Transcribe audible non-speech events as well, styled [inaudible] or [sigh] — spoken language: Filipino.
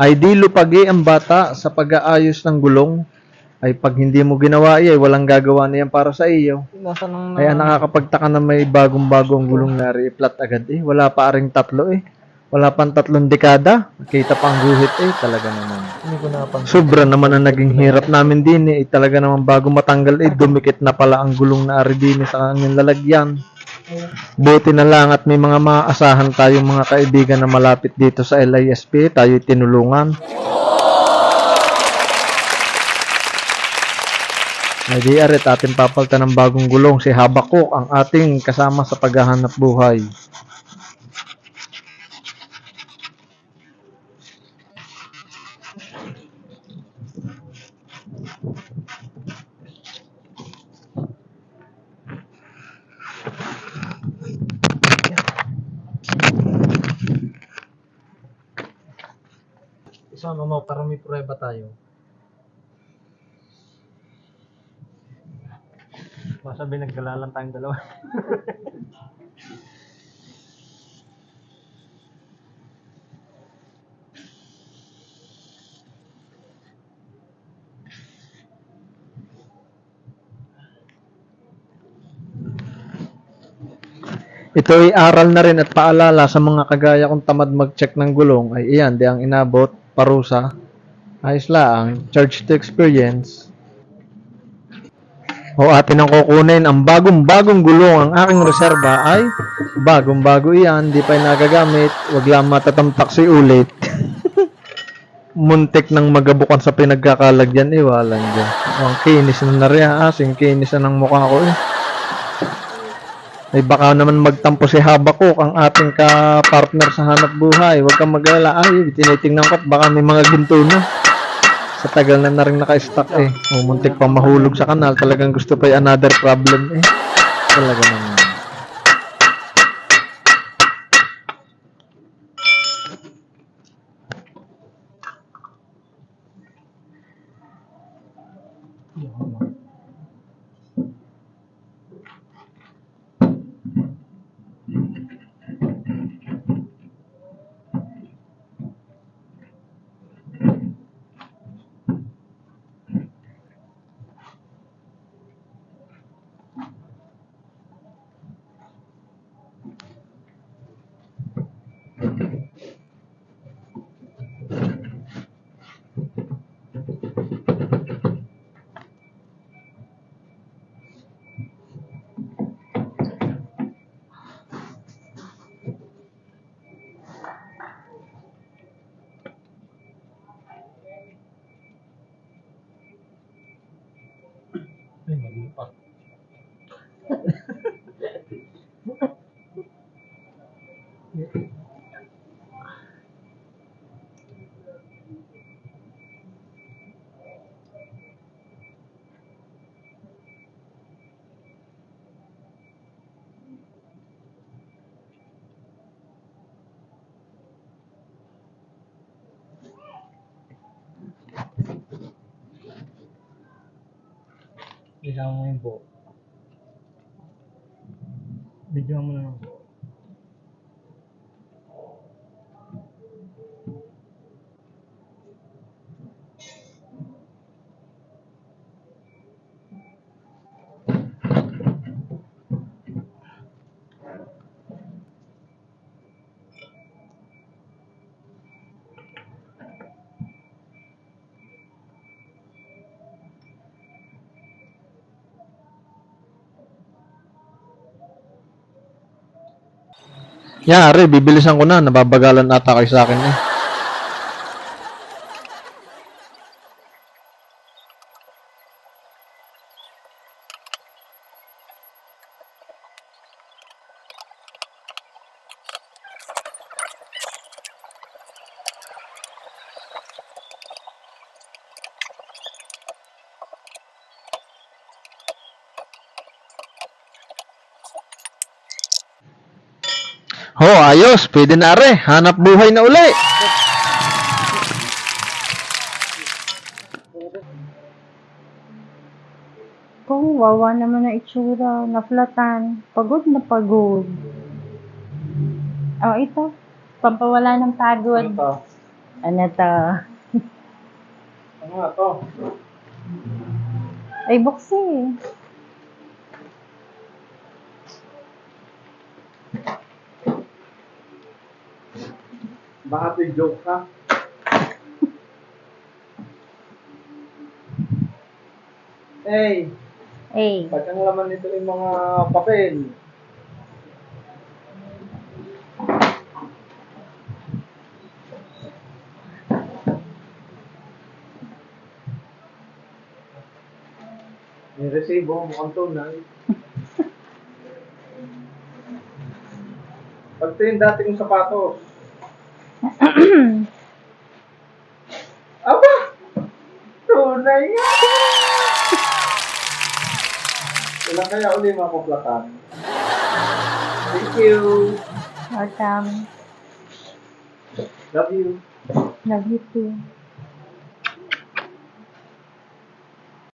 ay di lupagi ang bata sa pag-aayos ng gulong. Ay pag hindi mo ginawa ay walang gagawa na yan para sa iyo. Nasa nang Kaya nakakapagtaka na may bagong-bagong gulong na re-flat agad eh. Wala pa ring tatlo eh. Wala pang tatlong dekada. Kita pang guhit eh. Talaga naman. Hindi ko napansin. Sobra naman ang naging hirap namin din eh. Talaga naman bago matanggal eh, dumikit na pala ang gulong na ari din sa kanyang lalagyan. Buti na lang at may mga maaasahan tayong mga kaibigan na malapit dito sa LISP. Tayo tinulungan. Ay di arit ating papalitan ng bagong gulong si Habakuk ang ating kasama sa paghahanap buhay. Isama mo para may prueba tayo. Masabi nagkalalan tayong dalawa. [laughs] Ito ay aral na rin at paalala sa mga kagaya kong tamad mag-check ng gulong ay iyan, di ang inabot, parusa, ayos lang, charge to experience. O atin ang kukunin, ang bagong-bagong gulong ang aking reserba ay bagong-bago iyan, di pa nagagamit, wag lang matatamtak si ulit. [laughs] Muntik nang magabukan sa pinagkakalagyan, iwalan dyan. Ang kinis na nariya, asing kinis na ng mukha ko eh. Ay baka naman magtampo si Habakuk, ang ating ka-partner sa hanap buhay. Huwag kang mag-alala. Ay, tinitingnan ko at baka may mga ginto na. Sa tagal na na rin naka-stack eh. O, pa mahulog sa kanal. Talagang gusto pa yung another problem eh. Talaga naman. Ay, mali pa. Isama mo yung buo. Video mo na ng buo. Yari, bibilisan ko na. Nababagalan ata kayo sa akin eh. Ho, ayos. Pwede na are. Hanap buhay na uli. Kung wawa naman na itsura, naflatan, pagod na pagod. Oh, ito. Pampawala ng pagod. Ito. Ano to? Ano nga to? Ay, buksi eh. Baka joke ka? Hey, Eh, ba't ang laman nito yung mga papel? May resibo, mukhang tunay. [laughs] Pag ito yung dati kong sapatos. Aba! Tunay nga! Ilan kaya uli makuplatan? Thank you! welcome. Love you! Love you too.